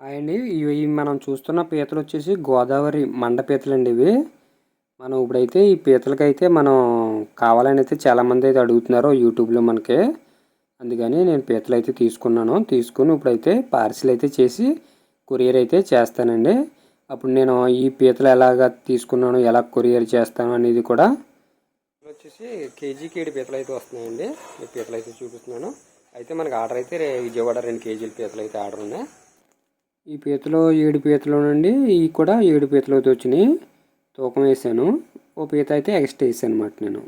అండి ఇవి మనం చూస్తున్న పీతలు వచ్చేసి గోదావరి మండ పీతలు అండి ఇవి. మనం ఇప్పుడైతే ఈ పీతలకైతే మనం కావాలని అయితే చాలామంది అయితే అడుగుతున్నారు యూట్యూబ్లో మనకి. అందుకని నేను పీతలు అయితే తీసుకున్నాను. తీసుకుని ఇప్పుడైతే పార్సిల్ అయితే చేసి కొరియర్ అయితే చేస్తానండి. అప్పుడు నేను ఈ పీతలు ఎలాగ తీసుకున్నాను ఎలా కొరియర్ చేస్తాను అనేది కూడా వచ్చేసి కేజీకి ఏడు పీతలు అయితే వస్తున్నాయండి. ఈ పీతలు అయితే చూపిస్తున్నాను. అయితే మనకు ఆర్డర్ అయితే విజయవాడ రెండు కేజీల పీతలు అయితే ఆర్డర్ ఉన్నాయి. ఈ పీతలో ఏడు పీతలు నుండి ఈ కూడా ఏడు పీతలు అయితే వచ్చినాయి. తూకం వేసాను. ఓ పీత అయితే ఎక్స్ట్రా వేసాను అనమాట నేను.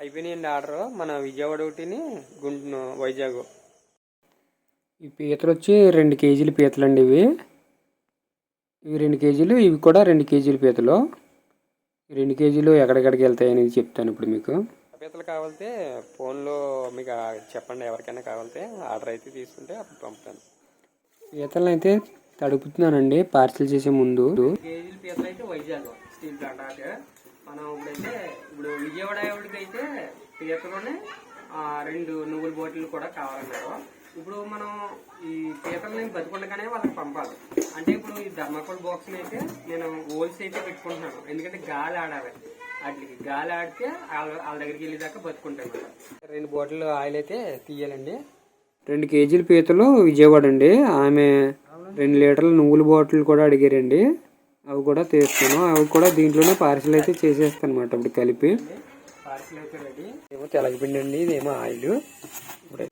అయిపోయినాయండి ఆర్డర్. మన విజయవాడ ఒకటిని గుంటూరు వైజాగ్. ఈ పీతలు వచ్చి రెండు కేజీల పీతలు అండి ఇవి. ఇవి రెండు కేజీలు ఇవి కూడా రెండు కేజీల పీతలు. ఈ రెండు కేజీలు ఎక్కడెక్కడికి వెళ్తాయి అనేది చెప్తాను ఇప్పుడు మీకు. పీతలు కావాలంటే ఫోన్లో మీకు చెప్పండి ఎవరికైనా కావాలంటే ఆర్డర్ అయితే తీసుకుంటే అప్పుడు పంపుతాను. పీతలను అయితే తడుపుతున్నానండి పార్సిల్ చేసే ముందు. కేజీల పీతలు అయితే వైజాగ్ స్టీల్ ప్లాంట్ మనం ఇప్పుడైతే ఇప్పుడు విజయవాడ వాళ్ళకి పీతలోనే రెండు నువ్వుల బాటిల్ కూడా కావాలన్నారు. ఇప్పుడు మనం ఈ పీతల్ని బతుకుండగానే వాళ్ళకి పంపాలి. అంటే ఇప్పుడు ఈ ధర్మకోల్ బాక్స్ అయితే నేను హోల్స్ అయితే పెట్టుకుంటున్నాను. ఎందుకంటే గాలి ఆడాలి. వాటికి గాలి ఆడితే వాళ్ళ వాళ్ళ దగ్గరికి వెళ్ళేదాకా బతుకుంటాను రెండు బాటిల్ ఆయిల్ అయితే తీయాలండి. రెండు కేజీల పీతలు విజయవాడ అండి. ఆమె రెండు లీటర్ల నువ్వుల బాటిల్ కూడా అడిగారండి. అవి కూడా తీస్తాను అవి కూడా దీంట్లోనే పార్సిల్ అయితే చేసేస్తాను అనమాట ఇప్పుడు కలిపి. పార్సిల్ అయితే రెడీ ఏమో తెలగపిండి అండి ఇదేమో ఆయిల్. ఇప్పుడు.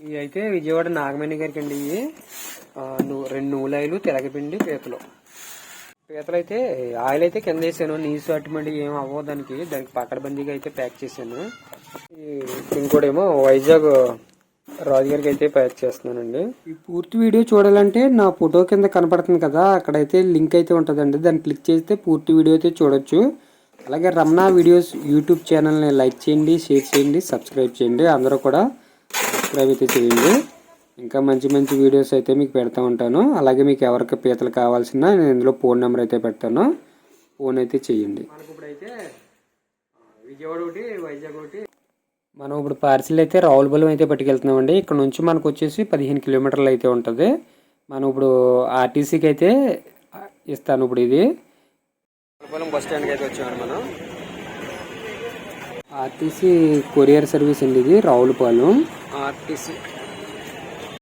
ఇవి అయితే విజయవాడ నాగమణి గారికి అండి ఇవి రెండు నువ్వులాయలు తెలగపిండి పీతలు. పీతలైతే ఆయిల్ అయితే కింద వేసాను. నీసు అటువంటి ఏం అవ్వదు దానికి. దానికి పక్కడబందీగా అయితే ప్యాక్ చేశాను. ఇంకోటేమో వైజాగ్ రాజు గారికి అయితే ప్యాక్ చేస్తున్నానండి. ఈ పూర్తి వీడియో చూడాలంటే నా ఫోటో కింద కనపడుతుంది కదా అక్కడైతే లింక్ అయితే ఉంటుందండి. దాన్ని క్లిక్ చేస్తే పూర్తి వీడియో అయితే చూడొచ్చు. అలాగే రమణ వీడియోస్ యూట్యూబ్ ఛానల్ని లైక్ చేయండి షేర్ చేయండి సబ్స్క్రైబ్ చేయండి. అందరూ కూడా సబ్స్క్రైబ్ అయితే చేయండి. ఇంకా మంచి మంచి వీడియోస్ అయితే మీకు పెడతా ఉంటాను. అలాగే మీకు ఎవరికి పీతలు కావాల్సిన నేను ఇందులో ఫోన్ నెంబర్ అయితే పెడతాను. ఫోన్ అయితే చేయండి. ఇప్పుడైతే విజయవాడ ఒకటి వైజాగ్ ఒకటి. మనం ఇప్పుడు పార్సిల్ అయితే రావులపాలెం అయితే పట్టుకెళ్తున్నామండి. ఇక్కడ నుంచి మనకు వచ్చేసి పదిహేను కిలోమీటర్లు అయితే ఉంటుంది. మనం ఇప్పుడు ఆర్టీసీకి అయితే ఇస్తాను ఇప్పుడు ఇది. రావులపాలెం బస్ స్టాండ్కి అయితే వచ్చామండి మనం. ఆర్టీసీ కొరియర్ సర్వీస్ అండి ఇది రావులపాలెం ఆర్టీసీ.